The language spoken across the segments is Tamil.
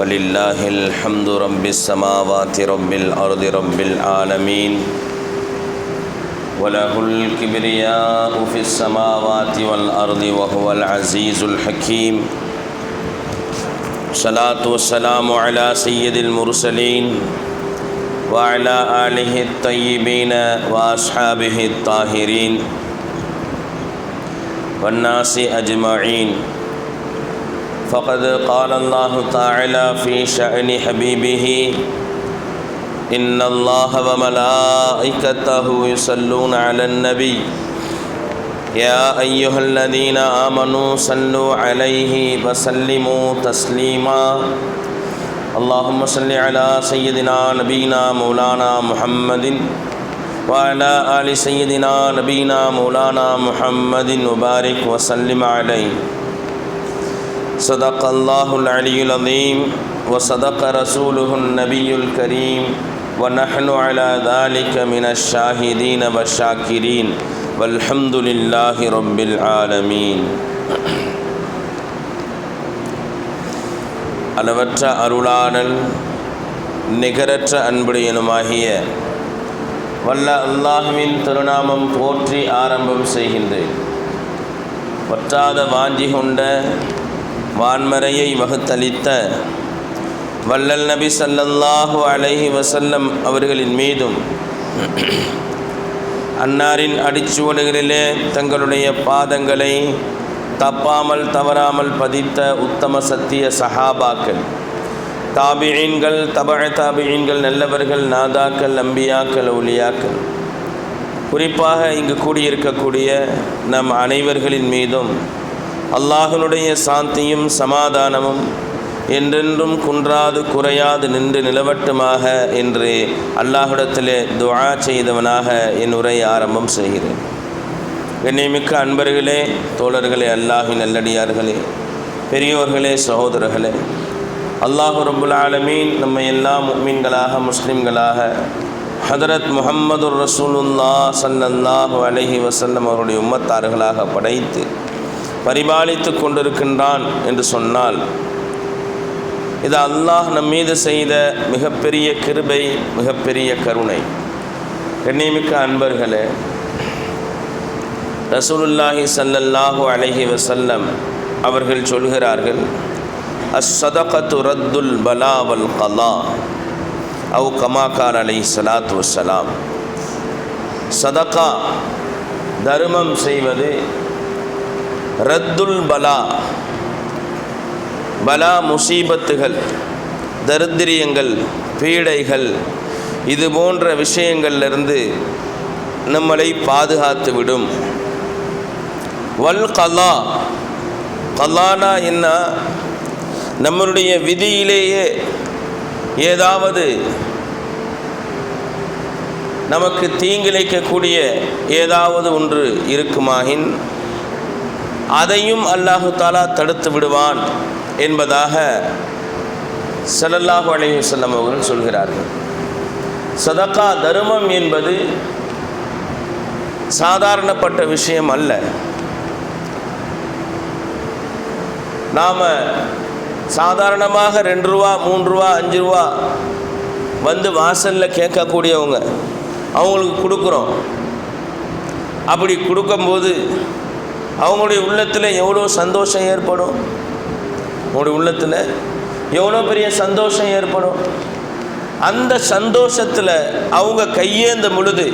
ولله الحمد رب السماوات رب الأرض رب العالمين. وله الكبرياء في السماوات والأرض وهو العزيز الحكيم. صلاة والسلام على سيد المرسلين وعلى آله الطيبين وأصحابه الطاهرين والناس أجمعين. فقد قال الله تعالى في شأن حبيبه إن الله وملائكته يصلون على النبي يا أيها الذين آمنوا صلوا عليه وسلموا تسليما اللهم صل على سيدنا نبينا مولانا محمد وعلى آل سيدنا نبينا مولانا محمد وبارك وسلم عليه صدق الله العلي العظيم وصدق رسوله النبي الكريم ونحن على ذلك من الشاهدين والشاكرين والحمد لله رب العالمين அளவற்ற அருளாளன் நிகரற்ற அன்புடையனுமாகிய வல்ல அல்லாஹுவின் திருநாமம் போற்றி ஆரம்பம் செய்கின்றேன் வற்றாத வாஞ்சி கொண்ட வான்மறையை வகுத்தளித்த வல்லல் நபி சல்லல்லாஹு அலஹி வசல்லம் அவர்களின் மீதும் அன்னாரின் அடிச்சுவடுகளிலே தங்களுடைய பாதங்களை தப்பாமல் தவறாமல் பதித்த உத்தம சத்திய சஹாபாக்கள் தாபியீன்கள் தபழ தாபியீன்கள் நல்லவர்கள் நாதாக்கள் அம்பியாக்கள் ஒலியாக்கள். குறிப்பாக இங்கு கூடியிருக்கக்கூடிய நம் அனைவர்களின் மீதும் அல்லாஹனுடைய சாந்தியும் சமாதானமும் என்றென்றும் குன்றாது குறையாது நின்று நிலவட்டுமாக என்று அல்லாஹுடத்திலே துவா செய்தவனாக என் உரை ஆரம்பம் செய்கிறேன். கண்ணியமிக்க அன்பர்களே தோழர்களே அல்லாஹின் நல்லடியார்களே பெரியோர்களே சகோதரர்களே அல்லாஹு ரபுல் ஆலமீன் நம்ம எல்லாம் மீன்களாக முஸ்லீம்களாக ஹதரத் முஹம்மது ரசூலுல்லா சல்லல்லாஹு அலஹி வசல்லம் அவருடைய உம்மத்தார்களாக படைத்து பரிபாலித்து கொண்டிருக்கின்றான் என்று சொன்னால் இது அல்லாஹ் நம் மீது செய்த மிகப்பெரிய கிருபை மிகப்பெரிய கருணை. கண்ணியமிக்க அன்பர்களே ரசூலுல்லாஹி சல்லல்லாஹு அலஹி வசல்லம் அவர்கள் சொல்கிறார்கள் அஸ்ஸதகத்து ரத்துல் பலாவல் கலா அவு கமாக்கார் அலை சலாத்து வசலாம் சதகா தர்மம் செய்வது ரத்துல் பலா. பலா முசீபத்துகள் தரித்திரியங்கள் பீடைகள் இது போன்ற விஷயங்கள்லிருந்து நம்மளை பாதுகாத்து விடும். வல் கலா. கலானா என்ன? நம்மளுடைய விதியிலேயே ஏதாவது நமக்கு தீங்கிழைக்கக்கூடிய ஏதாவது ஒன்று இருக்குமாயின் அதையும் அல்லாஹு தாலா தடுத்து விடுவான் என்பதாக சல்லல்லாஹு செல்லம் அவர்கள் சொல்கிறார்கள். சதக்கா தருமம் என்பது சாதாரணப்பட்ட விஷயம் அல்ல. நாம் சாதாரணமாக ரெண்டு ரூபா மூன்று ரூபா அஞ்சு ரூபா வந்து வாசலில் கேட்கக்கூடியவங்க அவங்களுக்கு கொடுக்குறோம். அப்படி கொடுக்கும்போது அவங்களுடைய உள்ளத்தில் எவ்வளோ சந்தோஷம் ஏற்படும்? உங்களுடைய உள்ளத்தில் எவ்வளோ பெரிய சந்தோஷம் ஏற்படும்? அந்த சந்தோஷத்தில் அவங்க கையேந்த பொழுது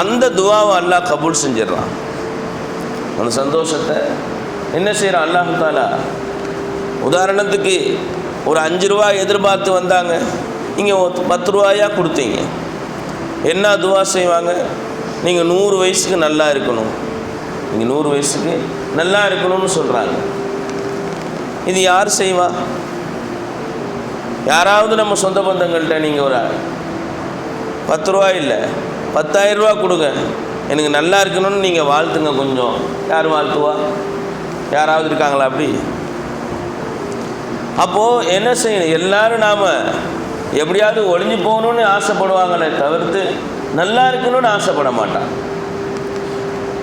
அந்த துவாவை அல்லாஹ் கபூல் செஞ்சிடறான். அந்த சந்தோஷத்தை என்ன செய்கிறான் அல்லாஹு தாலா உதாரணத்துக்கு ஒரு அஞ்சு ரூபா எதிர்பார்த்து வந்தாங்க. நீங்கள் பத்து ரூபாயா கொடுத்தீங்க. என்ன துவா செய்வாங்க? நீங்கள் நூறு வயசுக்கு நல்லா இருக்கணும். நீங்கள் நூறு வயசுக்கு நல்லா இருக்கணும்னு சொல்கிறாங்க இது யார் செய்வா? யாராவது நம்ம சொந்த பந்தங்கள்கிட்ட நீங்கள் ஒரு பத்து ரூபா இல்லை பத்தாயிரம் ரூபா கொடுங்க. எனக்கு நல்லா இருக்கணும்னு நீங்கள் வாழ்த்துங்க கொஞ்சம். யார் வாழ்த்துவா? யாராவது இருக்காங்களா அப்படி? அப்போது என்ன செய்யணும்? எல்லாரும் நாம் எப்படியாவது ஒளிஞ்சு போகணும்னு ஆசைப்படுவாங்களே தவிர்த்து நல்லா இருக்கணும்னு ஆசைப்பட மாட்டான்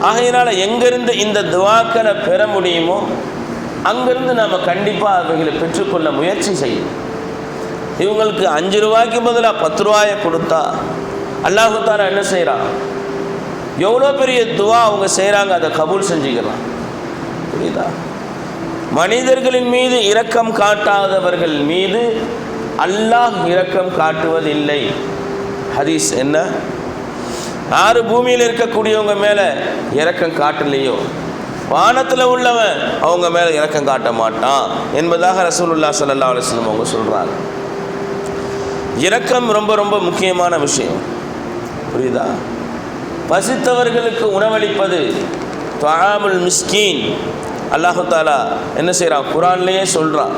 ஆகையினால் எங்கேருந்து இந்த துவாக்களை பெற முடியுமோ அங்கிருந்து நாம் கண்டிப்பாக அவைகளை பெற்றுக்கொள்ள முயற்சி செய்யணும். இவங்களுக்கு அஞ்சு ரூபாய்க்கு பதிலாக பத்து ரூபாயை கொடுத்தா அல்லாஹுத்தாரா என்ன செய்கிறான் எவ்வளோ பெரிய துவா அவங்க செய்கிறாங்க அதை கபூல் செஞ்சுக்கிறான். புரியுதா? மனிதர்களின் மீது இரக்கம் காட்டாதவர்கள் மீது அல்லாஹ் இரக்கம் காட்டுவதில்லை. ஹதீஸ் என்ன? யார் பூமியில் இருக்கக்கூடியவங்க மேலே இறக்கம் காட்டலையோ? வானத்தில் உள்ளவன் அவங்க மேலே இறக்கம் காட்ட மாட்டான் என்பதாக ரசூலுல்லா சல்லா அலிஸ்லம் அவங்க சொல்கிறாங்க இரக்கம் ரொம்ப ரொம்ப முக்கியமான விஷயம். புரியுதா? பசித்தவர்களுக்கு உணவளிப்பது துஆமுல் மிஸ்கீன். அல்லாஹு தாலா என்ன செய்கிறான் குரான்லேயே சொல்கிறான்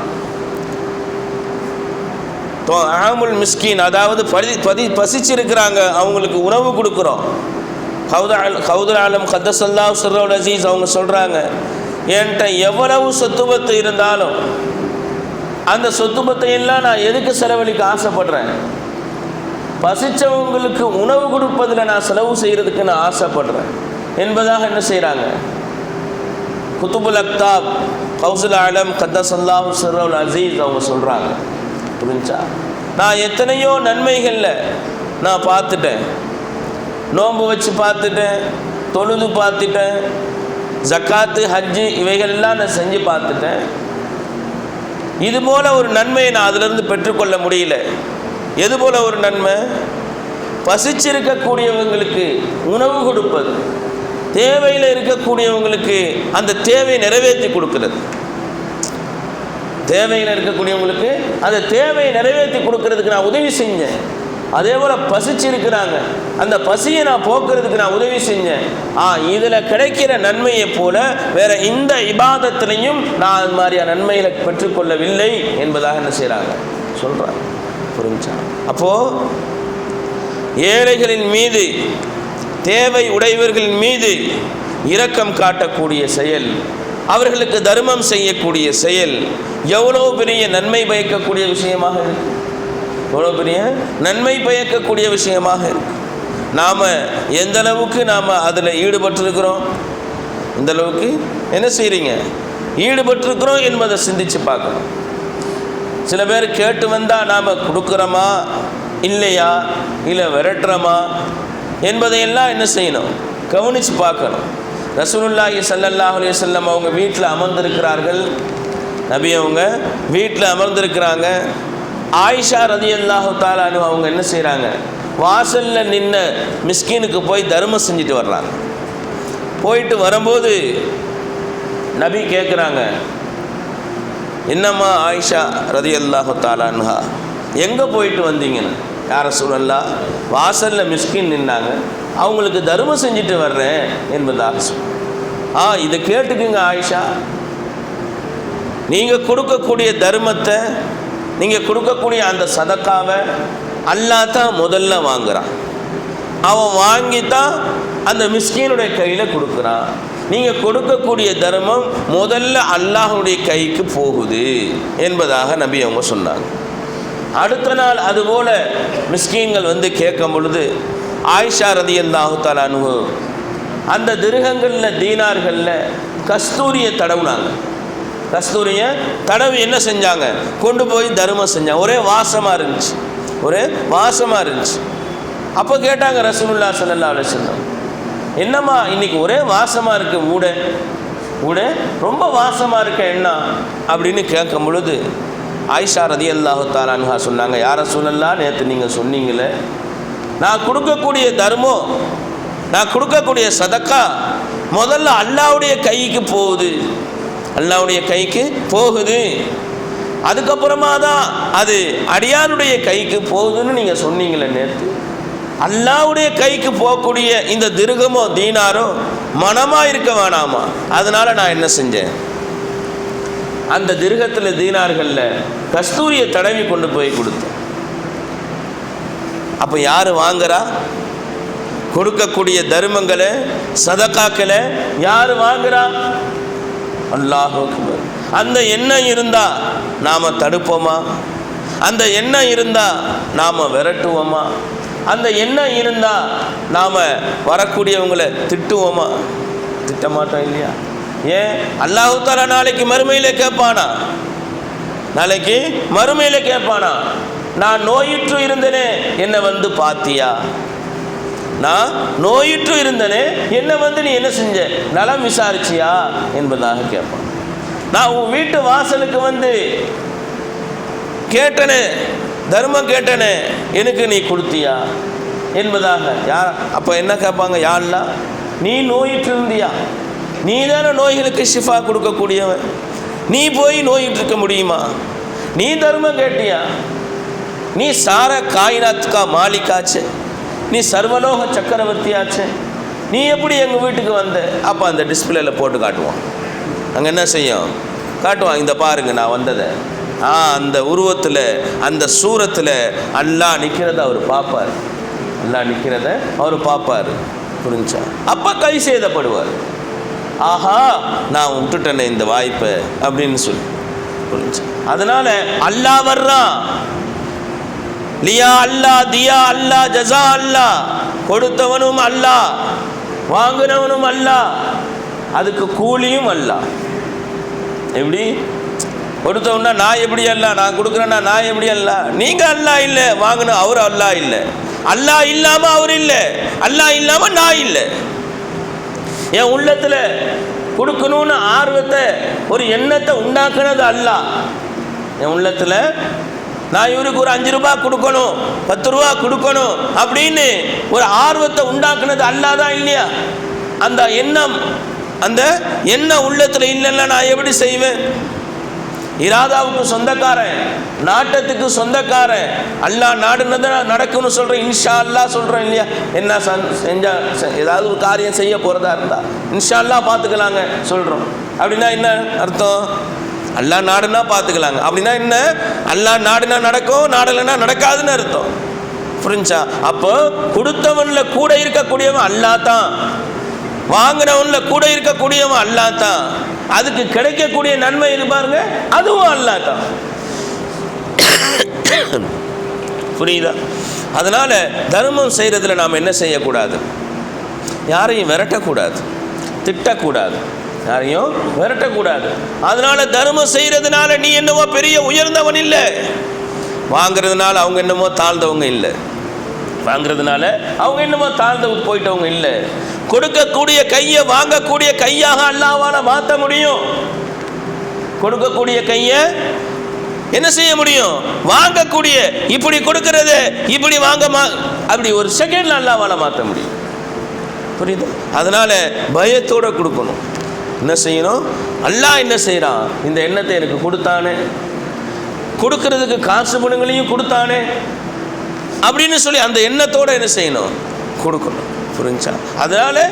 ஆமுல் மிஸ்கின் அதாவது பதி பதி பசிச்சிருக்கிறாங்க அவங்களுக்கு உணவு கொடுக்குறோம். ஹவுதா ஹவுதுல் ஆலம் கத்தசல்லா சர்ரோல் அசீஸ் அவங்க சொல்கிறாங்க என்கிட்ட எவ்வளவு சொத்துபத்து இருந்தாலும் அந்த சொத்துபத்தை எல்லாம் நான் எதுக்கு செலவழிக்க ஆசைப்படுறேன்? பசித்தவங்களுக்கு உணவு கொடுப்பதில் நான் செலவு செய்கிறதுக்கு நான் ஆசைப்படுறேன். என்பதாக என்ன செய்கிறாங்க குத்துபுல் அக்தாப் ஹவுசுல் ஆலம் கத்தசல்லா சர்ரோல் அசீஸ் அவங்க சொல்கிறாங்க புரிஞ்சா? நான் எத்தனையோ நன்மைகளில் நான் பார்த்துட்டேன். நோன்பு வச்சு பார்த்துட்டேன் தொழுது பார்த்துட்டேன் ஜக்காத்து ஹஜ்ஜு இவைகளெல்லாம் நான் செஞ்சு பார்த்துட்டேன். இது போல ஒரு நன்மையை நான் அதிலிருந்து பெற்றுக்கொள்ள முடியல. எது போல் ஒரு நன்மை? பசிச்சிருக்கக்கூடியவங்களுக்கு உணவு கொடுப்பது தேவையில் இருக்கக்கூடியவங்களுக்கு அந்த தேவையை நிறைவேற்றி கொடுக்கிறது. தேவையில் இருக்கக்கூடியவங்களுக்கு அந்த தேவையை நிறைவேற்றி கொடுக்கறதுக்கு நான் உதவி செஞ்சேன். அதே போல் பசிச்சு இருக்கிறாங்க. அந்த பசியை நான் போக்குறதுக்கு நான் உதவி செஞ்சேன். ஆ இதில் கிடைக்கிற நன்மையை போல வேற இந்த இபாதத்திலையும் நான் அது மாதிரியான நன்மைகளை பெற்றுக்கொள்ளவில்லை என்பதாக என்ன செய்கிறாங்க சொல்கிறாங்க புரிஞ்சா அப்போது ஏழைகளின் மீது தேவை உடையவர்களின் மீது இரக்கம் காட்டக்கூடிய செயல் அவர்களுக்கு தர்மம் செய்யக்கூடிய செயல் எவ்வளோ பெரிய நன்மை பயக்கக்கூடிய விஷயமாக இருக்கு? எவ்வளோ பெரிய நன்மை பயக்கக்கூடிய விஷயமாக இருக்கு? நாம் எந்த அளவுக்கு நாம் அதில் ஈடுபட்டிருக்கிறோம்? இந்த அளவுக்கு என்ன செய்கிறீங்க ஈடுபட்டிருக்கிறோம் என்பதை சிந்திச்சு பார்க்கணும். சில பேர் கேட்டு வந்தால் நாம் கொடுக்குறோமா? இல்லையா? இல்லை விரட்டுறோமா? என்பதையெல்லாம் என்ன செய்யணும்? கவனித்து பார்க்கணும். ரசூலுல்லாஹி சல்லல்லாஹ் அலைஹி வஸல்லம் அவங்க வீட்டில் அமர்ந்திருக்கிறார்கள். நபி அவங்க வீட்டில் அமர்ந்திருக்கிறாங்க. ஆயிஷா ரதியல்லாஹு தாலானு அவங்க என்ன செய்கிறாங்க வாசலில் நின்ன மிஸ்கீனுக்கு போய் தர்மம் செஞ்சுட்டு வர்றாங்க. போயிட்டு வரும்போது நபி கேட்குறாங்க என்னம்மா ஆயிஷா ரதியல்லாஹு தாலான்ஹா எங்கே போயிட்டு வந்தீங்கன்னு? யார சூழல்லா வாசலில் மிஸ்கின் நின்னாங்க. அவங்களுக்கு தர்மம் செஞ்சுட்டு வர்றேன் என்பதாக ஆ இதை கேட்டுக்குங்க ஆயிஷா. நீங்கள் கொடுக்கக்கூடிய தர்மத்தை நீங்கள் கொடுக்கக்கூடிய அந்த சதக்காவை அல்லாஹ் தான் முதல்ல வாங்குறான். அவன் வாங்கி தான் அந்த மிஸ்கினுடைய கையில் கொடுக்குறான். நீங்கள் கொடுக்கக்கூடிய தர்மம் முதல்ல அல்லாஹனுடைய கைக்கு போகுது என்பதாக நபி அவங்க சொன்னாங்க. அடுத்த நாள் அதுபோல மிஸ்கீன்கள் வந்து கேட்கும் பொழுது ஆயிஷா ரதி அல்லாஹு தாலானு அந்த திருகங்களில் தீனார்களில் கஸ்தூரியை தடவுனாங்க. கஸ்தூரியை தடவி என்ன செஞ்சாங்க? கொண்டு போய் தர்மம் செஞ்சாங்க. ஒரே வாசமாக இருந்துச்சு. ஒரே வாசமாக இருந்துச்சு. அப்போ கேட்டாங்க ரசூலுல்லா சல்லா அலைஹி என்னம்மா இன்னைக்கு ஒரே வாசமாக இருக்கு ஊட ஊட ரொம்ப வாசமாக இருக்க என்ன? அப்படின்னு கேட்கும் பொழுது ஆயிஷா ரதி அல்லாஹு தாலான்ஹா சொன்னாங்க யார சொல்லலாம் நேற்று நீங்கள் சொன்னீங்களே நான் கொடுக்கக்கூடிய தர்மம் நான் கொடுக்கக்கூடிய சதக்கா முதல்ல அல்லாவுடைய கைக்கு போகுது. அல்லாவுடைய கைக்கு போகுது. அதுக்கப்புறமா தான் அது அடியானுடைய கைக்கு போகுதுன்னு நீங்கள் சொன்னீங்களே நேற்று அல்லாவுடைய கைக்கு போகக்கூடிய இந்த திருகமோ தீனாரோ மனமாக இருக்க வேணாமா? அதனால் நான் என்ன செஞ்சேன்? அந்த திருகத்தில் தீனார்களில் கஸ்தூரியை தடவி கொண்டு போய் கொடுத்தோம் அப்போ யார் வாங்குறா? கொடுக்கக்கூடிய தர்மங்களை சதக்காக்களை யார் வாங்குறா? அல்லாஹோ அந்த எண்ணம் இருந்தால் நாம் தடுப்போமா? அந்த எண்ணம் இருந்தால் நாம் விரட்டுவோமா? அந்த எண்ணம் இருந்தால் நாம் வரக்கூடியவங்களை திட்டுவோமா? திட்டமாட்டோம் இல்லையா? ஏன்? அல்லாஹு தாலா நாளைக்கு மறுமையில் கேட்பானா? நாளைக்கு மறுமையில் கேட்பானா? நான் நோயிற்று இருந்தனே என்னை வந்து பாத்தியா? நான் நோயிற்று இருந்தனே என்ன வந்து நீ என்ன செஞ்ச? நலம் விசாரிச்சியா? என்பதாக கேட்பான். நான் உன் வீட்டு வாசலுக்கு வந்து கேட்டனே தர்மம் கேட்டனே எனக்கு நீ கொடுத்தியா? என்பதாக யார் அப்போ என்ன கேட்பாங்க? யாருலாம் நீ நோயிட்டு இருந்தியா? நீ தானே நோய்களுக்கு ஷிஃபா கொடுக்கக்கூடியவன். நீ போய் நோயிட்டு இருக்க முடியுமா? நீ தர்மம் கேட்டியா? நீ சார காயினாத்துக்கா மாலிக்காச்சு. நீ சர்வலோக சக்கரவர்த்தியாச்சு. நீ எப்படி எங்கள் வீட்டுக்கு வந்த? அப்போ அந்த டிஸ்பிளேல போட்டு காட்டுவான். அங்கே என்ன செய்யும்? காட்டுவான் இந்த பாருங்க நான் வந்ததை. ஆ அந்த உருவத்தில் அந்த சூரத்தில் அல்லாஹ் நிற்கிறத அவர் பார்ப்பார் அல்லா நிற்கிறத அவர் பார்ப்பார் புரிஞ்சா? அப்போ கை சேதப்படுவார். ஆஹா நான் விட்டுட்டேனே இந்த வாய்ப்பை அப்படின்னு சொல்லி புரிஞ்சு. அதனால அல்லாஹ் வர்றான் லியா அல்லா தியா அல்லா ஜசா அல்லா கொடுத்தவனும் அல்லா வாங்கினவனும் அல்லா அதுக்கு கூலியும் அல்லா. எப்படி? கொடுத்தவனா நான் எப்படி அல்ல நான் கொடுக்குறேன்னா நான் எப்படி அல்ல? நீங்கள் அல்லா இல்லை வாங்கின அவர் அல்லா இல்லை. அல்லா இல்லாமல் அவர் இல்லை. அல்லா இல்லாமல் நான் இல்லை. என் உள்ளத்தில் கொடுக்கணும்னு ஆர்வத்தை ஒரு எண்ணத்தை உண்டாக்குனது அல்ல. என் உள்ளத்தில் நான் இவருக்கு ஒரு அஞ்சு ரூபாய் கொடுக்கணும் பத்து ரூபா கொடுக்கணும் அப்படின்னு ஒரு ஆர்வத்தை உண்டாக்குனது அல்லாதான் இல்லையா? அந்த எண்ணம் அந்த எண்ணம் உள்ளத்தில் இல்லைன்னா நான் எப்படி செய்வேன்? இராதாவுக்கு சொந்தக்காரன் நாட்டத்துக்கு சொந்தக்காரன். அல்லா நாடுனது நடக்கும்னு சொல்கிறேன் இன்ஷா அல்லா சொல்கிறேன் இல்லையா? என்ன செஞ்சா ஏதாவது ஒரு காரியம் செய்ய போகிறதா இருந்தா இன்ஷா அல்லா பார்த்துக்கலாங்க சொல்கிறோம் அப்படின்னா என்ன அர்த்தம்? அல்லா நாடுனா பார்த்துக்கலாங்க அப்படின்னா என்ன? அல்லா நாடுனா நடக்கும் நாடலைன்னா நடக்காதுன்னு அர்த்தம். புரிஞ்சா? அப்போ கொடுத்தவன்ல கூட இருக்கக்கூடியவன் அல்லா தான். வாங்கினவன்ல கூட இருக்கக்கூடியவன் அல்லா தான். அதுக்கு கிடைக்கக்கூடிய நன்மை இது பாருங்க. அதுவும் அல்லா தான். புரியுதா? அதனால தர்மம் செய்கிறதுல நாம் என்ன செய்யக்கூடாது? யாரையும் விரட்டக்கூடாது. திட்டக்கூடாது. யாரையும் விரட்டக்கூடாது. அதனால தர்மம் செய்கிறதுனால நீ என்னவோ பெரிய உயர்ந்தவன் இல்லை. வாங்குறதுனால அவங்க என்னமோ தாழ்ந்தவங்க இல்லை. வாங்குறதுனால அவங்க என்னமோ தாழ்ந்து போயிட்டவங்க இல்லை. கொடுக்கக்கூடிய கையை வாங்கக்கூடிய கையாக அல்லாவால் மாற்ற முடியும். கொடுக்கக்கூடிய கையை என்ன செய்ய முடியும்? வாங்கக்கூடிய இப்படி கொடுக்கறது இப்படி வாங்க அப்படி ஒரு செகண்ட்ல அல்லாவால் மாற்ற முடியும். புரியுது? அதனால பயத்தோட கொடுக்கணும். என்ன செய்யணும்? அல்லாஹ் என்ன செய்கிறான் இந்த எண்ணத்தை எனக்கு கொடுத்தானே. கொடுக்கறதுக்கு காசு பணங்களையும் கொடுத்தானே. அப்படின்னு சொல்லி அந்த எண்ணத்தோடு என்ன செய்யணும்? கொடுக்கணும். புரிஞ்சா. அதனால்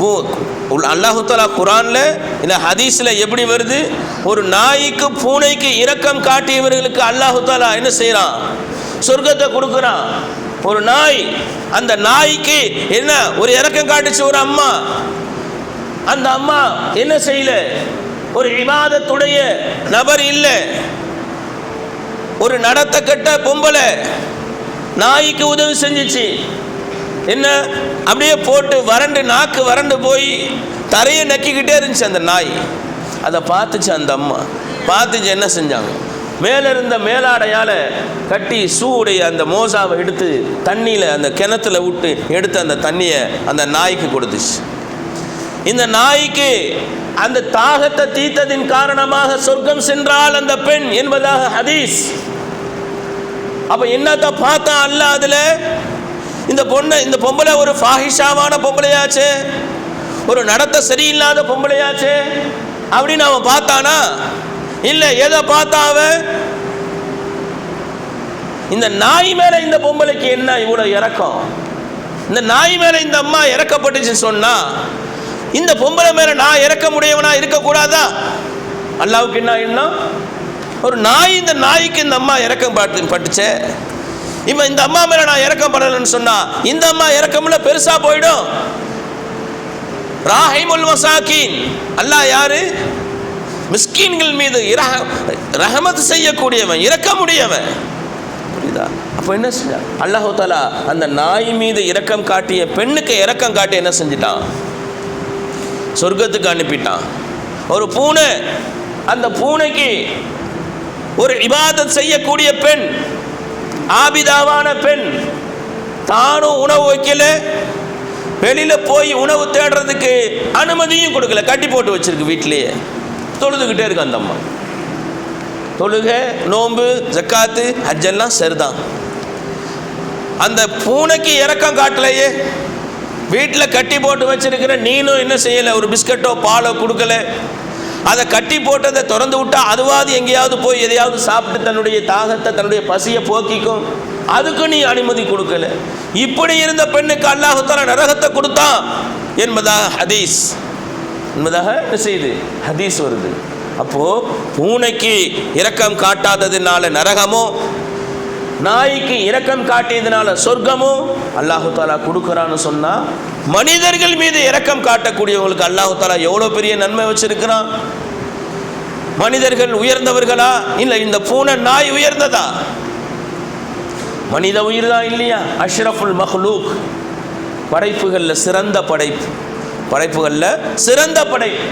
அல்லாஹு அல்லாஹுத்தாலா குரான்ல இந்த ஹதீஸ்ல எப்படி வருது? ஒரு நாய்க்கு பூனைக்கு இரக்கம் காட்டியவர்களுக்கு அல்லாஹுத்தாலா என்ன செய்கிறான் சொர்க்கத்தை கொடுக்குறான். ஒரு நாய் அந்த நாய்க்கு என்ன ஒரு இரக்கம் காட்டுச்சு ஒரு அம்மா. அந்த அம்மா என்ன செய்யல? ஒரு விவாதத்துடைய நபர் இல்லை. ஒரு நடத்த கட்ட பொம்பளை நாய்க்கு உதவி செஞ்சுச்சு. என்ன? அப்படியே போட்டு வறண்டு நாக்கு வறண்டு போய் தரையை நக்கிக்கிட்டே இருந்துச்சு அந்த நாய். அதை பார்த்துச்சு அந்த அம்மா. பார்த்துச்சு என்ன செஞ்சாங்க? மேலே இருந்த மேலாடையால் கட்டி சூடைய அந்த மோசாவை எடுத்து தண்ணியில் அந்த கிணத்துல விட்டு எடுத்து அந்த தண்ணியை அந்த நாய்க்கு கொடுத்துச்சு. இந்த நாய்க்கு அந்த தாகத்தை தீர்த்ததின் காரணமாக சொர்க்கம் சென்றால் அந்த பெண் என்பதாக ஹதீஸ். அப்ப என்னத்தை பார்த்தா அல்ல அதுல? இந்த பொண்ணு இந்த பொம்பளை ஒரு ஃபாஹிஷாவான பொம்பளையாச்சு. ஒரு நடத்த சரியில்லாத பொம்பளையாச்சு. அப்படின்னு அவன் பார்த்தானா? இல்லை எதை பார்த்தா அவன் இந்த நாய் மேல இந்த பொம்பளைக்கு என்ன இவ்வளவு இறக்கம் இந்த நாய் மேல இந்த அம்மா இறக்கப்பட்டுச்சுன்னு சொன்னா இந்த பொம்பளை மேல நான் இறக்க முடியவனா இருக்கக்கூடாதா? அல்லாவுக்கு என்ன எண்ணம்? ஒரு நாய் இந்த நாய்க்கு இந்த அம்மா இறக்கம் பாட்டு பட்டுச்சே. இப்போ இந்த அம்மா மேல நான் இறக்கம் படலைன்னு சொன்னா இந்த அம்மா இறக்கம்ல பெருசா போயிடும். ராஹிமுல் மசாக்கின் அல்லாஹ் யாரு? மிஸ்கீன்கள் மீது இரஹ ரஹமத் செய்யக்கூடியவன் இறக்க முடியவன் புரியுதா? அப்போ என்ன செஞ்சா அல்லாஹு தாலா அந்த நாய் மீது இரக்கம் காட்டிய பெண்ணுக்கு இரக்கம் காட்டி என்ன செஞ்சிட்டான்? சொர்க்கத்துக்கு அனுப்பிட்டான். ஒரு பூனை அந்த பூனைக்கு ஒரு இபாதத் செய்யக்கூடிய பெண் ஆபிதாவான பெண் தானும் உணவு வைக்கல. வெளியில போய் உணவு தேடுறதுக்கு அனுமதியும் கொடுக்கல. கட்டி போட்டு வச்சிருக்கு வீட்டிலேயே. தொழுதுகிட்டே இருக்கு அந்த அம்மா. தொழுகை நோன்பு ஜக்காத்து ஹஜ்ஜெல்லாம் சரிதான். அந்த பூனைக்கு இறக்கம் காட்டலையே. வீட்டில் கட்டி போட்டு வச்சிருக்கிற நீனும் என்ன செய்யலை? ஒரு பிஸ்கட்டோ பாலோ கொடுக்கல. அதை கட்டி போட்டதை திறந்து விட்டா அதுவாது எங்கேயாவது போய் எதையாவது சாப்பிட்டு தன்னுடைய தாகத்தை தன்னுடைய பசியை போக்கிக்கும். அதுக்கு நீ அனுமதி கொடுக்கல. இப்படி இருந்த பெண்ணுக்கு அல்லாஹுத்தால நரகத்தை கொடுத்தான் என்பதாக ஹதீஸ். என்பதாக என்ன செய்யுது ஹதீஸ் வருது. அப்போது பூனைக்கு இரக்கம் காட்டாததுனால நரகமோ நாய்க்கு இரக்கம் காட்டியதுனால சொர்க்கமும் அல்லாஹு தாலா கொடுக்குறான்னு சொன்னா மனிதர்கள் மீது இரக்கம் காட்டக்கூடியவங்களுக்கு அல்லாஹு தாலா எவ்வளோ பெரிய நன்மை வச்சிருக்கிறான்? மனிதர்கள் உயர்ந்தவர்களா? இல்லை இந்த பூனை நாய் உயர்ந்ததா? மனித உயிர் தான் இல்லையா? அஷ்ரஃபுல் மஹ்லூக். படைப்புகளில் சிறந்த படைப்பு. படைப்புகளில் சிறந்த படைப்பு.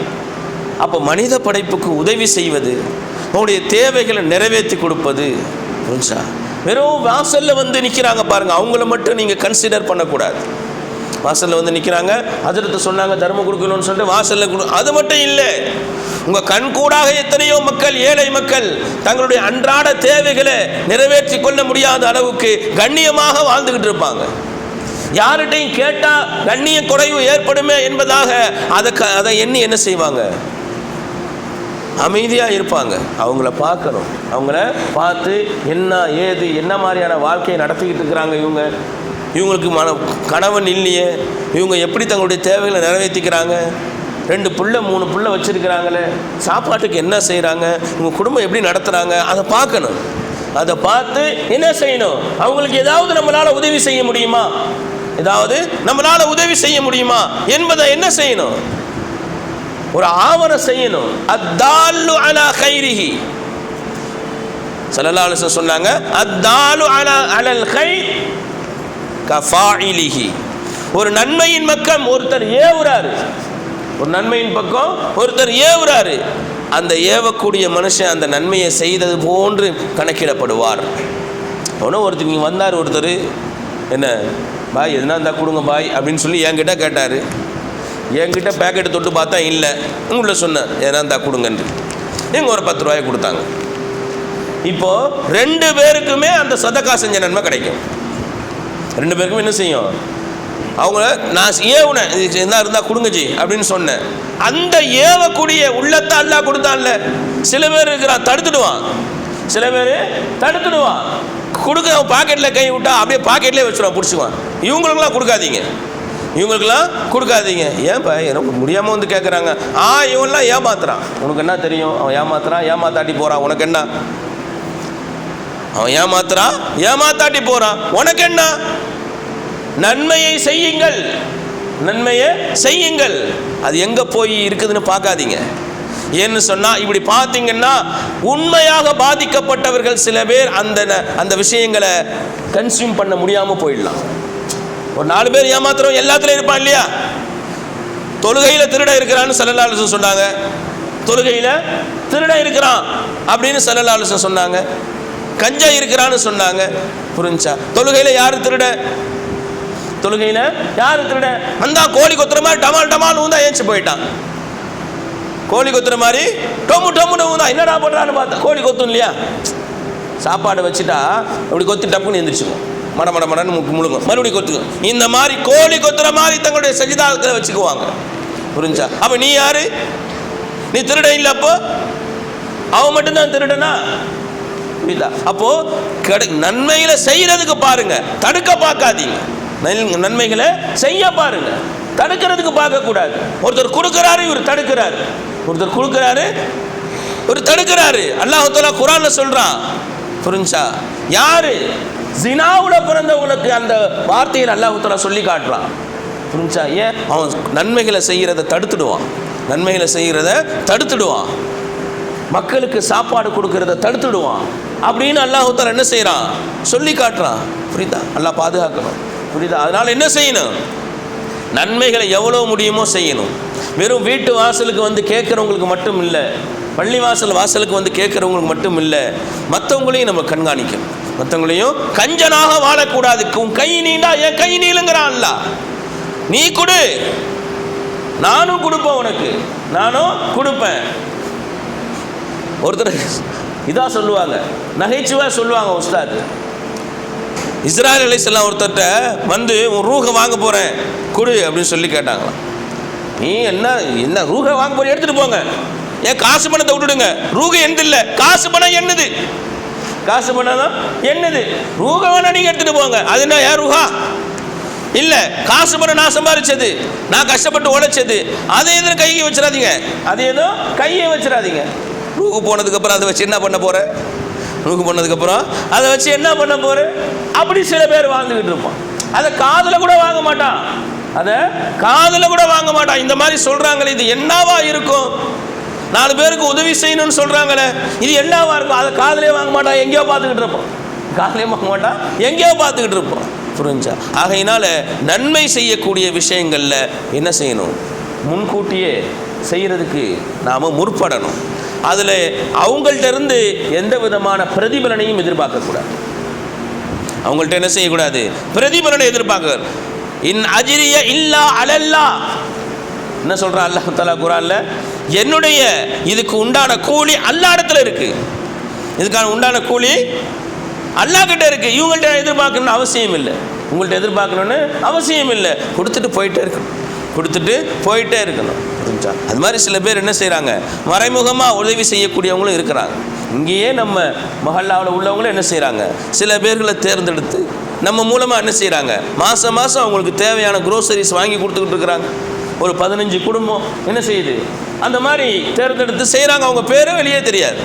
அப்போ மனித படைப்புக்கு உதவி செய்வது உங்களுடைய தேவைகளை நிறைவேற்றி கொடுப்பது புரிஞ்சா? வெறும் வாசல்ல வந்து நிற்கிறாங்க பாருங்க. அவங்கள மட்டும் நீங்கள் கன்சிடர் பண்ணக்கூடாது. வாசல்ல வந்து நிற்கிறாங்க அதிர்த்து சொன்னாங்க தர்மம் கொடுக்கணும்னு சொல்லிட்டு வாசல்ல கொடு அது மட்டும் இல்லை. உங்க கண் கூடாக எத்தனையோ மக்கள் ஏழை மக்கள் தங்களுடைய அன்றாட தேவைகளை நிறைவேற்றி கொள்ள முடியாத அளவுக்கு கண்ணியமாக வாழ்ந்துகிட்டு இருப்பாங்க. யார்கிட்டையும் கேட்டால் கண்ணிய குறைவு ஏற்படுமே என்பதாக அதை க- அதை எண்ணி என்ன செய்வாங்க? அமைதியாக இருப்பாங்க. அவங்கள பார்க்கணும். அவங்கள பார்த்து என்ன ஏது என்ன மாதிரியான வாழ்க்கையை நடத்திக்கிட்டு இருக்கிறாங்க இவங்க? இவங்களுக்கு மன கணவன் இல்லையே. இவங்க எப்படி தங்களுடைய தேவைகளை நிறைவேற்றிக்கிறாங்க ரெண்டு புள்ள மூணு புள்ள வச்சுருக்கிறாங்களே. சாப்பாட்டுக்கு என்ன செய்கிறாங்க இவங்க குடும்பம் எப்படி நடத்துகிறாங்க அதை பார்க்கணும். அதை பார்த்து என்ன செய்யணும்? அவங்களுக்கு ஏதாவது நம்மளால் உதவி செய்ய முடியுமா? ஏதாவது நம்மளால் உதவி செய்ய முடியுமா? என்பதை என்ன செய்யணும்? ஒரு ஆவணம் செய்யணும். அத்தாலு அலா கைரிஹி. ஸல்லல்லாஹு அலைஹி சொன்னாங்க அத்தாலு அலா அலல் கை கஃபாயிலிஹி. ஒரு நன்மையின் பக்கம் ஒருத்தர் ஏவுறாரு. ஒரு நன்மையின் பக்கம் ஒருத்தர் ஏவுறாரு. அந்த ஏவக்கூடிய மனுஷன் அந்த நன்மையை செய்தது போன்று கணக்கிடப்படுவார். அவனும் ஒருத்தர் இங்கே வந்தார் ஒருத்தர். என்ன பாய் எதுனா இருந்தால் கொடுங்க பாய் அப்படின்னு சொல்லி என்கிட்ட கேட்டார். என்கிட்ட பேக்கெட் தொட்டு பார்த்தா இல்லை. உள்ள சொன்னேன் ஏன்னா இருந்தால் கொடுங்கன்னு. எங்கள் ஒரு பத்து ரூபாய் கொடுத்தாங்க. இப்போ ரெண்டு பேருக்குமே அந்த சதக்கா செஞ்ச நன்மை கிடைக்கும். ரெண்டு பேருக்கும் என்ன செய்யும்? அவங்கள நான் ஏவுனேன் இது என்ன இருந்தால் கொடுங்க ஜி அப்படின்னு சொன்னேன். அந்த ஏவக்கூடிய உள்ளத்தை அல்லா கொடுத்தான்ல. சில பேர் இருக்கிறான் தடுத்துடுவான். சில பேர் தடுத்துடுவான். கொடுக்க பாக்கெட்டில் கை விட்டா அப்படியே பாக்கெட்லேயே வச்சுருவான் பிடிச்சிவான் இவங்களுக்கெல்லாம் கொடுக்காதீங்க. இவங்களுக்கெல்லாம் கொடுக்காதீங்க. ஏன்பா எனக்கு முடியாமல் வந்து கேட்குறாங்க ஆ இவன்லாம் ஏமாத்துறான். உனக்கு என்ன தெரியும்? அவன் ஏமாத்துறான் ஏமாத்தாட்டி போகிறான் உனக்கு என்ன? அவன் ஏமாத்துறான் ஏமாத்தாட்டி போகிறான் உனக்கு என்ன? நன்மையை செய்யுங்கள். நன்மையை செய்யுங்கள். அது எங்கே போய் இருக்குதுன்னு பார்க்காதீங்க. ஏன்னு சொன்னால் இப்படி பார்த்தீங்கன்னா உண்மையாக பாதிக்கப்பட்டவர்கள் சில பேர் அந்த ந- அந்த விஷயங்களை கன்சியூம் பண்ண முடியாமல் போயிடலாம். ஒரு நாலு பேர் ஏமாத்துறோம் எல்லாத்துலேயும் இருப்பான் இல்லையா? தொழுகையில் திருட இருக்கிறான்னு செல்லலாலசன் சொன்னாங்க. தொழுகையில் திருட இருக்கிறான் அப்படின்னு சல்லல்லாஹு சொன்னாங்க. கஞ்சா இருக்கிறான்னு சொன்னாங்க. புரிஞ்சா? தொழுகையில் யார் திருட? தொழுகையில் யார் திருட? வந்தா கோழி கொத்துற மாதிரி டமால் டமால் ஊந்தா ஏஞ்சி போயிட்டான். கோழி கொத்துற மாதிரி டொம்மு டொம்முன்னு ஊந்தா. என்னடா பண்ணுறான்னு பார்த்தா கோழி கொத்தும் இல்லையா? சாப்பாடு வச்சுட்டா அப்படி கொத்தி டப்புன்னு எந்திரிச்சுக்கும் மட மட மடன்னு முழுங்கும் மறுபடியும் கொத்துக்கும் இந்த மாதிரி கோழி கொத்துற மாதிரி தங்களுடைய சஜிதாக்களை வச்சுக்குவாங்க. புரிஞ்சா? அப்போ நீ யாரு? நீ திருட இல்லை அப்போ? அவன் மட்டும்தான் திருடனா? புரியுதா? அப்போ கெடு நன்மைகளை செய்யறதுக்கு பாருங்க. தடுக்க பார்க்காதீங்க. நன்மைகளை செய்ய பாருங்க. தடுக்கிறதுக்கு பார்க்கக்கூடாது. ஒருத்தர் கொடுக்குறாரு இவர் தடுக்கிறாரு. ஒருத்தர் கொடுக்குறாரு ஒரு தடுக்கிறாரு. அல்லாஹ் குரான்ல சொல்றான். புரிஞ்சா? யாரு? ஜினாவுல பிறந்தவங்களுக்கு அந்த வார்த்தையை அல்லாஹ் சொல்லி காட்டுறான் புரிஞ்சா ஏன்? அவன் நன்மைகளை செய்கிறத தடுத்துடுவான். நன்மைகளை செய்கிறத தடுத்துடுவான். மக்களுக்கு சாப்பாடு கொடுக்கறத தடுத்துடுவான். அப்படின்னு அல்லாஹ் என்ன செய்கிறான் சொல்லி காட்டுறான். புரியுதா? நல்லா பாதுகாக்கணும். புரியுதா? அதனால் என்ன செய்யணும்? நன்மைகளை எவ்வளோ முடியுமோ செய்யணும். வெறும் வீட்டு வாசலுக்கு வந்து கேட்குறவங்களுக்கு மட்டும் இல்லை பள்ளி வாசல் வாசலுக்கு வந்து கேட்குறவங்களுக்கு மட்டும் இல்லை மற்றவங்களையும் நம்ம கண்காணிக்கணும். மற்றவங்களையும் கஞ்சனாக வாழக்கூடாது. உன் கை நீண்டா என் கை நீளுங்கிறான் நீ கொடு. நானும் கொடுப்பேன் உனக்கு. நானும் கொடுப்பேன். ஒருத்தர் இதாக சொல்லுவாங்க. நகைச்சுவாக சொல்லுவாங்க உஸ்தாத். இஸ்ராயல் அலிசல்லாம் ஒருத்தர்கிட்ட வந்து உன் ரூஹை வாங்க போகிறேன் கொடு அப்படின்னு சொல்லி கேட்டாங்களாம். நீ என்ன என்ன ரூகை வாங்க போகிற எடுத்துகிட்டு போங்க. ஏன் காசு பணத்தை விட்டுடுங்க. ரூக என்னது இல்லை காசு பணம் என்னது காசு பணம் தான் என்னது? ரூகா வேணா நீங்கள் எடுத்துகிட்டு போங்க. அது என்ன ரூகா? ரூஹா இல்லை காசு பணம் நான் சம்பாதிச்சது நான் கஷ்டப்பட்டு உழைச்சது அதை எதுவும் கையை வச்சிடாதீங்க. அது ஏதோ கையை வச்சிடாதீங்க. ரூகு போனதுக்கப்புறம் அதை வச்சு என்ன பண்ண போற? ரூகு போனதுக்கப்புறம் அதை வச்சு என்ன பண்ண போற? அப்படி சில பேர் வாழ்ந்துக்கிட்டு இருப்பான். அதை காதில் கூட வாங்க மாட்டான். அதை காதில் கூட வாங்க மாட்டான். இந்த மாதிரி சொல்கிறாங்களே இது என்னவா இருக்கும்? நாலு பேருக்கு உதவி செய்யணும்னு சொல்கிறாங்களே இது என்னவா இருக்கும் அதை காதலே வாங்க மாட்டான் எங்கேயோ பார்த்துக்கிட்டு இருப்போம். காதலே வாங்க மாட்டான் எங்கேயோ பார்த்துக்கிட்டு இருப்போம். புரிஞ்சா? ஆகையினால நன்மை செய்யக்கூடிய விஷயங்களில் என்ன செய்யணும்? முன்கூட்டியே செய்கிறதுக்கு நாம் முற்படணும். அதில் அவங்கள்ட்ட இருந்து எந்த விதமான பிரதிபலனையும் எதிர்பார்க்கக்கூடாது. அவங்கள்ட்ட என்ன செய்யக்கூடாது? பிரதிபலனை எதிர்பார்க்க இன் அஜிரிய இல்லா அலல்லா. என்ன சொல்கிறான் அல்லாஹ் தலா குரான்ல என்னுடைய இதுக்கு உண்டான கூலி அல்லா இடத்துல இருக்கு. இதுக்கான உண்டான கூலி அல்லா கிட்ட இருக்கு. இவங்கள்ட்ட எதிர்பார்க்கணும்னு அவசியம் இல்லை. உங்கள்ட்ட எதிர்பார்க்கணும்னு அவசியம் இல்லை. கொடுத்துட்டு போயிட்டே இருக்கணும். கொடுத்துட்டு போயிட்டே இருக்கணும். புரிஞ்சா? அது மாதிரி சில பேர் என்ன செய்கிறாங்க மறைமுகமாக உதவி செய்யக்கூடியவங்களும் இருக்கிறாங்க. இங்கேயே நம்ம மஹல்லாவில் உள்ளவங்களும் என்ன செய்கிறாங்க சில பேர்களை தேர்ந்தெடுத்து நம்ம மூலமாக என்ன செய்கிறாங்க மாதம் மாதம் அவங்களுக்கு தேவையான க்ரோசரிஸ் வாங்கி கொடுத்துக்கிட்டு இருக்கிறாங்க. ஒரு பதினஞ்சு குடும்பம் என்ன செய்யுது? அந்த மாதிரி தேர்ந்தெடுத்து செய்கிறாங்க அவங்க பேரும் வெளியே தெரியாது.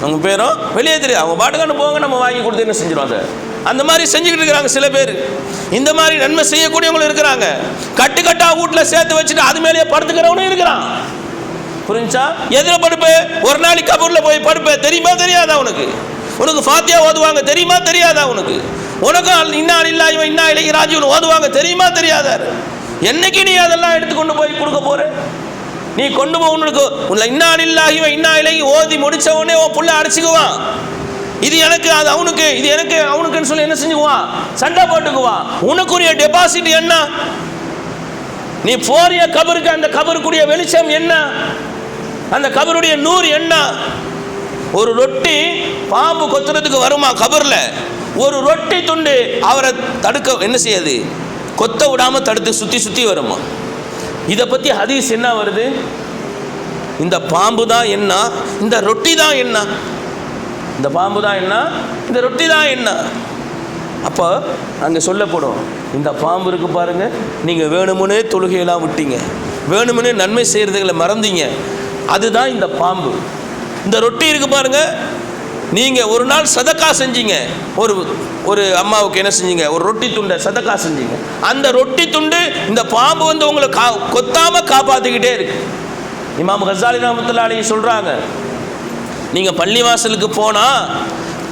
அவங்க பேரும் வெளியே தெரியாது. அவங்க பாட்டுக்கான போவாங்க நம்ம வாங்கி கொடுத்து என்ன செஞ்சிடும் அதை? அந்த மாதிரி செஞ்சுக்கிட்டு இருக்கிறாங்க சில பேர். இந்த மாதிரி நன்மை செய்யக்கூடியவங்களும் இருக்கிறாங்க. கட்டு கட்டா வீட்டில் சேர்த்து வச்சுட்டு அது மேலேயே படுத்துக்கிறவனும் இருக்கிறான். புரிஞ்சா எதில் படுப்பேன் ஒரு நாளைக்கு கபூரில் போய் படுப்பேன் தெரியுமா? தெரியாதா உனக்கு? உனக்கு ஃபாத்தியா ஓதுவாங்க. தெரியுமா? தெரியாதா உனக்கு? உனக்கும் இன்னா இல்லா இவன் இன்னா இலகி ராஜீவன் ஓதுவாங்க. தெரியுமா? தெரியாதா? என்னைக்கு நீ அதெல்லாம் எடுத்துக்கொண்டு போய் கொடுக்க போற? நீ கொண்டு போ உனக்கு உள்ள இன்னா இல்லாஹி இன்னா ஓதி முடிச்ச உடனே உன் புள்ள அடிச்சுக்குவான் இது எனக்கு அது அவனுக்கு இது எனக்கு அவனுக்குன்னு சொல்லி என்ன செஞ்சுக்குவான் சண்டை போட்டுக்குவான் உனக்குரிய டெபாசிட் என்ன? நீ போறிய கபருக்கு அந்த கபருக்குரிய வெளிச்சம் என்ன? அந்த கபருடைய நூறு என்ன? ஒரு ரொட்டி பாம்பு கொத்துறதுக்கு வருமா கபர்ல? ஒரு ரொட்டி துண்டு அவரை தடுக்க என்ன செய்யாது? கொத்த விடாமல் தடுத்து சுற்றி சுற்றி வருமா? இதை பற்றி ஹதீஸ் என்ன வருது? இந்த பாம்பு தான் என்ன? இந்த ரொட்டி தான் என்ன? இந்த பாம்பு தான் என்ன? இந்த ரொட்டி தான் என்ன? அப்போ அங்கே சொல்லப்படும் இந்த பாம்பு இருக்கு பாருங்க நீங்கள் வேணுமுனே தொழுகையெல்லாம் விட்டீங்க. வேணுமுனே நன்மை செய்கிறதுகளை மறந்தீங்க. அதுதான் இந்த பாம்பு. இந்த ரொட்டி இருக்கு பாருங்க நீங்கள் ஒரு நாள் சதக்கா செஞ்சீங்க. ஒரு ஒரு அம்மாவுக்கு என்ன செஞ்சீங்க? ஒரு ரொட்டி துண்டை சதக்கா செஞ்சீங்க. அந்த ரொட்டி துண்டு இந்த பாம்பு வந்து உங்களை கா கொத்தாமல் காப்பாற்றிக்கிட்டே இருக்கு. இமாம் ஹசாலி ரஹமத்துல்லா அலி சொல்கிறாங்க நீங்கள் பள்ளி வாசலுக்கு போனால்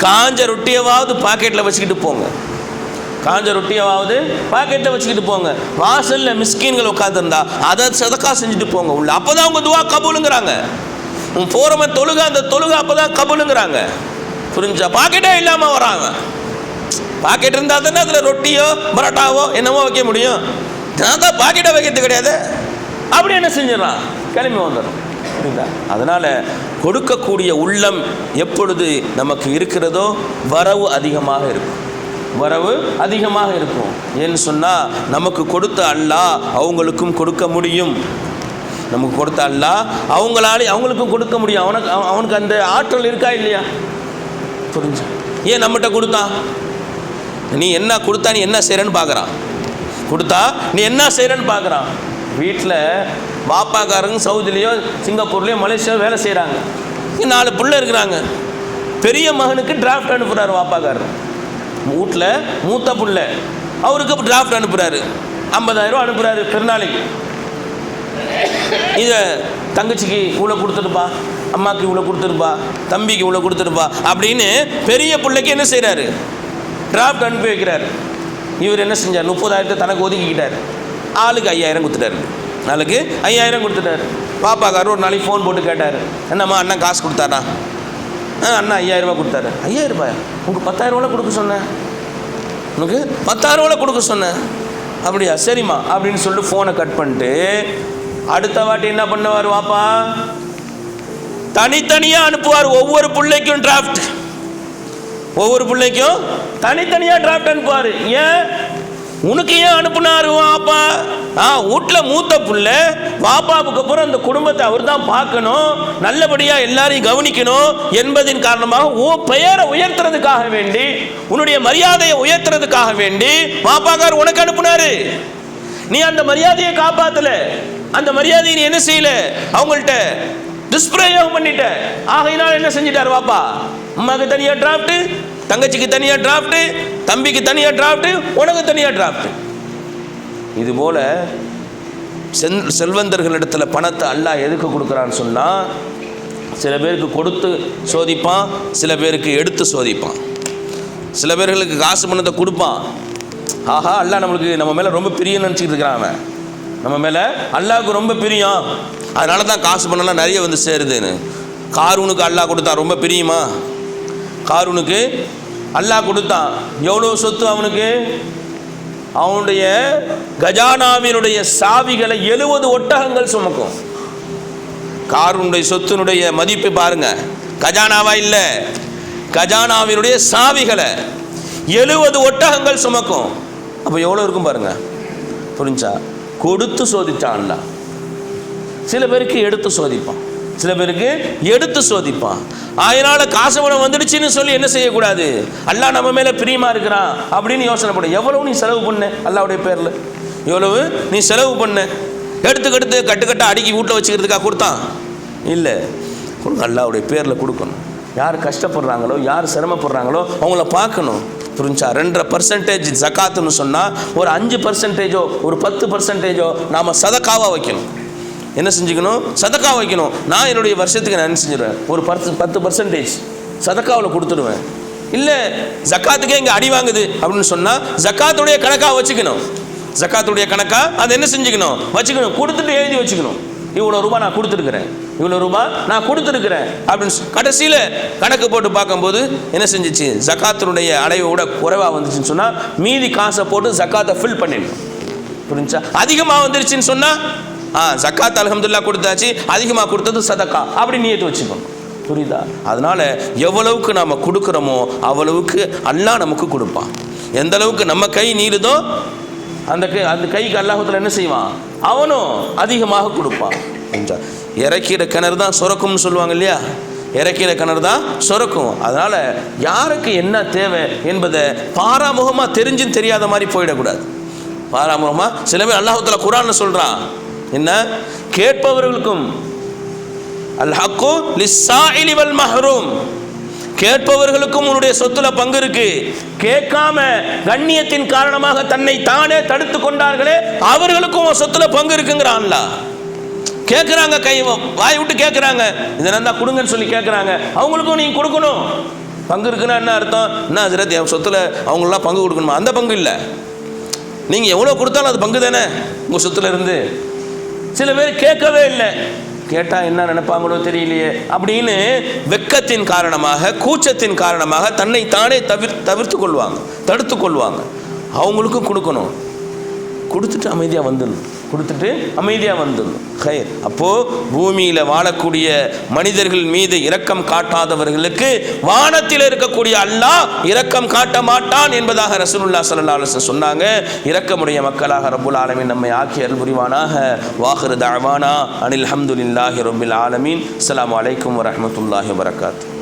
காஞ்ச ரொட்டியவாவது பாக்கெட்டில் வச்சுக்கிட்டு போங்க. காஞ்ச ரொட்டியவாவது பாக்கெட்டில் வச்சுக்கிட்டு போங்க. வாசலில் மிஸ்கீன்கள் உட்காந்துருந்தா அதை சதக்கா செஞ்சுட்டு போங்க. உள்ள அப்போ தான் உங்கள் துவா கபூலுங்கிறாங்க. உன் போகிறவன் தொழுக அந்த தொழுக அப்போ தான் கபூலுங்கிறாங்க புரிஞ்சா? பாக்கெட்டே இல்லாமல் வராங்க. பாக்கெட் இருந்தால் தானே அதில் ரொட்டியோ பரோட்டாவோ என்னமோ வைக்க முடியும். நான் தான் பாக்கெட்டை வைக்கிறது கிடையாது. அப்படி என்ன செஞ்சிடலாம்? கிளம்பி வந்துடும் புரியுதா? அதனால் கொடுக்கக்கூடிய உள்ளம் எப்பொழுது நமக்கு இருக்கிறதோ வரவு அதிகமாக இருக்கும். வரவு அதிகமாக இருக்கும். ஏன்னு சொன்னால் நமக்கு கொடுத்த அல்லாஹ் அவங்களுக்கும் கொடுக்க முடியும். நமக்கு கொடுத்த அல்லாஹ் அவங்களால அவங்களுக்கும் கொடுக்க முடியும். அவனுக்கு அவனுக்கு அந்த ஆற்றல் இருக்கா இல்லையா? புரிஞ்சு. ஏன் நம்மகிட்ட கொடுத்தான் நீ என்ன கொடுத்தா நீ என்ன செய்கிறன்னு பார்க்குறான். கொடுத்தா நீ என்ன செய்கிறன்னு பார்க்குறான். வீட்டில் பாப்பாக்காரங்க சவுதிலேயோ சிங்கப்பூர்லேயோ மலேசியாவோ வேலை செய்கிறாங்க நாலு பிள்ளை இருக்கிறாங்க. பெரிய மகனுக்கு டிராஃப்ட் அனுப்புகிறாரு வாப்பாக்காரர் வீட்டில் மூத்த பிள்ளை. அவருக்கு டிராஃப்ட் அனுப்புகிறாரு ஐம்பதாயிரம் அனுப்புகிறாரு பெருநாளைக்கு. இதை தங்கச்சிக்கு இவ்வளோ கொடுத்துருப்பா அம்மாவுக்கு இவ்வளோ கொடுத்துருப்பா தம்பிக்கு இவ்வளோ கொடுத்துருப்பா அப்படின்னு பெரிய பிள்ளைக்கு என்ன செய்கிறாரு டிராஃப்ட் அனுப்பி வைக்கிறார். இவர் என்ன செஞ்சார்? முப்பதாயிரத்தை தனக்கு ஒதுக்கிக்கிட்டார். ஆளுக்கு ஐயாயிரம் கொடுத்துட்டாரு. நாளுக்கு ஐயாயிரம் கொடுத்துட்டாரு. பாப்பாக்காரர் ஒரு நாளைக்கு ஃபோன் போட்டு கேட்டார். என்னம்மா அண்ணன் காசு கொடுத்தாரா? ஆ அண்ணா ஐயாயிரம் கொடுத்தாரு. ஐயாயிரம் உங்களுக்கு பத்தாயிரம் கொடுக்க சொன்னேன். உனக்கு பத்தாயிரம் கொடுக்க சொன்னேன். அப்படியா? சரிம்மா அப்படின்னு சொல்லிட்டு ஃபோனை கட் பண்ணிட்டு அடுத்த வாட்டி என்ன பண்ணுவார் வாப்பா? தனித்தனியாக அனுப்புவார் ஒவ்வொரு பிள்ளைக்கும் டிராஃப்ட் ஒவ்வொரு பிள்ளைக்கும் தனித்தனியாக டிராஃப்ட் அனுப்புவார். ஏன்? உனக்கு ஏன் அனுப்புனாரு வாப்பா? ஆ வீட்டில் மூத்த புள்ள வாப்பாவுக்கு அப்புறம் அந்த குடும்பத்தை அவர் தான் பார்க்கணும். நல்லபடியாக எல்லாரையும் கவனிக்கணும் என்பதின் காரணமாக உன் பெயரை உயர்த்துறதுக்காக வேண்டி உன்னுடைய மரியாதையை உயர்த்துறதுக்காக வேண்டி வாப்பாக்கார் உனக்கு அனுப்புனாரு. நீ அந்த மரியாதையை காப்பாற்றலை அந்த மரியாதையை நீ என்ன செய்யல? அவங்கள்ட்ட துஷ்பிரயோகம் பண்ணிட்ட. ஆகையினால் என்ன செஞ்சிட்டார் வாப்பா அம்மாவுக்கு தனியாக டிராஃப்ட் தங்கச்சிக்கு தனியாக டிராஃப்ட் தம்பிக்கு தனியாக டிராஃப்ட் உனக்கு தனியாக டிராஃப்ட் இது போல செல் செல்வந்தர்களிடத்தில் பணத்தை அல்லாஹ் எதுக்கு கொடுக்குறான்னு சொன்னால் சில பேருக்கு கொடுத்து சோதிப்பான் சில பேருக்கு எடுத்து சோதிப்பான். சில பேர்களுக்கு காசு பணத்தை கொடுப்பான். ஆஹா அல்லா நம்மளுக்கு நம்ம மேலே ரொம்ப பிரியம் நினச்சிக்கிட்டு இருக்கிறான் அவன். நம்ம மேலே அல்லாவுக்கு ரொம்ப பிரியம். அதனால தான் காசு பணம்லாம் நிறைய வந்து சேருதுன்னு. காரூனுக்கு அல்லாஹ் கொடுத்தான் ரொம்ப பிரியுமா? காரூனுக்கு அல்லாஹ் கொடுத்தான் எவ்வளோ சொத்து அவனுக்கு? அவனுடைய கஜானாவினுடைய சாவிகளை எழுபது ஒட்டகங்கள் சுமக்கும். காருனுடைய சொத்தினுடைய மதிப்பு பாருங்க. கஜானாவா இல்லை? கஜானாவினுடைய சாவிகளை எழுபது ஒட்டகங்கள் சுமக்கும். அப்போ எவ்வளோ இருக்கும் பாருங்க? புரிஞ்சா? கொடுத்து சோதித்தான்ல சில பேருக்கு எடுத்து சோதிப்பான். சில பேருக்கு எடுத்து சோதிப்பான். அதனால காசு பணம் வந்துடுச்சுன்னு சொல்லி என்ன செய்யக்கூடாது? அல்லாஹ் நம்ம மேல பிரியமா இருக்கிறான் அப்படின்னு யோசனை பண்ண. எவ்வளவு நீ செலவு பண்ண? அல்லாவுடைய பேர்ல. எவ்வளவு நீ செலவு பண்ண? எடுத்துக்கெடுத்து கட்டுக்கட்ட அடுக்கி வீட்டில் வச்சுக்கிறதுக்காக கொடுத்தான். இல்லை. அல்லாவுடைய பேரில் கொடுக்கணும். யார் கஷ்டப்படுறாங்களோ யார் சிரமப்படுறாங்களோ அவங்கள பார்க்கணும். புரிஞ்சா? ரெண்டரை பர்சன்டேஜ் ஜக்காத்துன்னு சொன்னால் ஒரு அஞ்சு பர்சன்டேஜோ ஒரு பத்து பர்சன்டேஜோ நாம் சதக்காவாக வைக்கணும். என்ன செஞ்சுக்கணும்? சதக்கா வைக்கணும். நான் என்னுடைய வருஷத்துக்கு நான் என்ன செஞ்சிடுவேன் ஒரு பர்ச பத்து பர்சன்டேஜ் சதக்காவில் கொடுத்துடுவேன். இல்லை ஜக்காத்துக்கே இங்கே அடி வாங்குது அப்படின்னு சொன்னால் ஜக்காத்துடைய கணக்காக வச்சுக்கணும். ஜக்காத்துடைய கணக்காக அதை என்ன செஞ்சுக்கணும்? வச்சுக்கணும். கொடுத்துட்டு எழுதி வச்சுக்கணும். இவ்வளோ ரூபாய் நான் கொடுத்துருக்குறேன். இவ்வளோ ரூபாய் நான் கொடுத்துருக்குறேன். அப்படின்னு சொ- கடைசியில் கணக்கு போட்டு பார்க்கும்போது என்ன செஞ்சிச்சு? ஜக்காத்தினுடைய அளவை விட குறைவாக வந்துச்சுன்னு சொன்னால் மீதி காசை போட்டு ஜக்காத்தை ஃபில் பண்ணிடணும். புரிஞ்சா? அதிகமாக வந்துருச்சுன்னு சொன்னால் ஆ ஜக்காத் அலகம்துல்லா கொடுத்தாச்சு அதிகமாக கொடுத்தது சதக்கா. அப்படி நீட்டு வச்சுக்கணும் புரியுதா? அதனால் எவ்வளவுக்கு நாம் கொடுக்குறோமோ அவ்வளவுக்கு அல்லாஹ் நமக்கு கொடுப்பான். எந்த அளவுக்கு நம்ம கை நீளுதோ அந்த கை அந்த கைக்கு அல்லாஹத்தில் என்ன செய்வான்? அவனும் அதிகமாக கொடுப்பான். புரிஞ்சா இறக்கிற கிணறு தான் சுரக்கும்னு சொல்லுவாங்க இல்லையா? இறக்கிற கிணறு தான் சுரக்கும். அதனால் யாருக்கு என்ன தேவை என்பதை பாராமுகமாக தெரிஞ்சும் தெரியாத மாதிரி போயிடக்கூடாது. பாராமுகமாக சில பேர் அல்லாஹத்தில் குரான்னு சொல்கிறான் என்ன? கேட்பவர்களுக்கும் அல் ஹக்கு லிஸ்ஸாயிலி வல் கேட்பவர்களுக்கும் உன்னுடைய சொத்துல பங்கு இருக்கு. கேட்காம கண்ணியத்தின் காரணமாக தன்னை தானே தடுத்து கொண்டார்களே அவர்களுக்கும் உன் சொத்துல பங்கு இருக்குங்கிறான்ல. கேட்குறாங்க கை வாய் விட்டு கேட்குறாங்க இதை நல்லா கொடுங்கன்னு சொல்லி கேட்குறாங்க அவங்களுக்கும் நீங்கள் கொடுக்கணும். பங்கு இருக்குன்னா என்ன அர்த்தம்? என்ன ஹசரத் என் சொத்துல அவங்களாம் பங்கு கொடுக்கணுமா? அந்த பங்கு இல்லை. நீங்கள் எவ்வளோ கொடுத்தாலும் அது பங்கு தானே உங்கள் சொத்துல இருந்து சில பேர் கேட்கவே இல்லை. கேட்டால் என்ன நினைப்பாங்களோ தெரியலையே. அப்படின்னு வெக்கத்தின் காரணமாக கூச்சத்தின் காரணமாக தன்னை தானே தவிர் தவிர்த்து கொள்வாங்க தடுத்து கொள்வாங்க அவங்களுக்கும் கொடுக்கணும். கொடுத்துட்டு அமைதியாக வந்துடணும். கொடுத்துட்டு அமைதியாக வந்துடணும். ஹயர் அப்போது பூமியில் வாழக்கூடிய மனிதர்கள் மீது இரக்கம் காட்டாதவர்களுக்கு வானத்தில் இருக்கக்கூடிய அல்லாஹ் இரக்கம் காட்ட மாட்டான் என்பதாக ரசூலுல்லா சல்லா அலைஹி சொன்னாங்க. இரக்கமுடைய மக்களாக ரபுல் ஆலமீன் நம்மை ஆக்கி அருள் புரிவானாக. வாஹரு தாவானா அனில் ஹம்துலில்லாஹி ரபுல் ஆலமீன். அஸ்ஸலாமு அலைக்கும் வரமத்துல்லாஹி வரகாத்து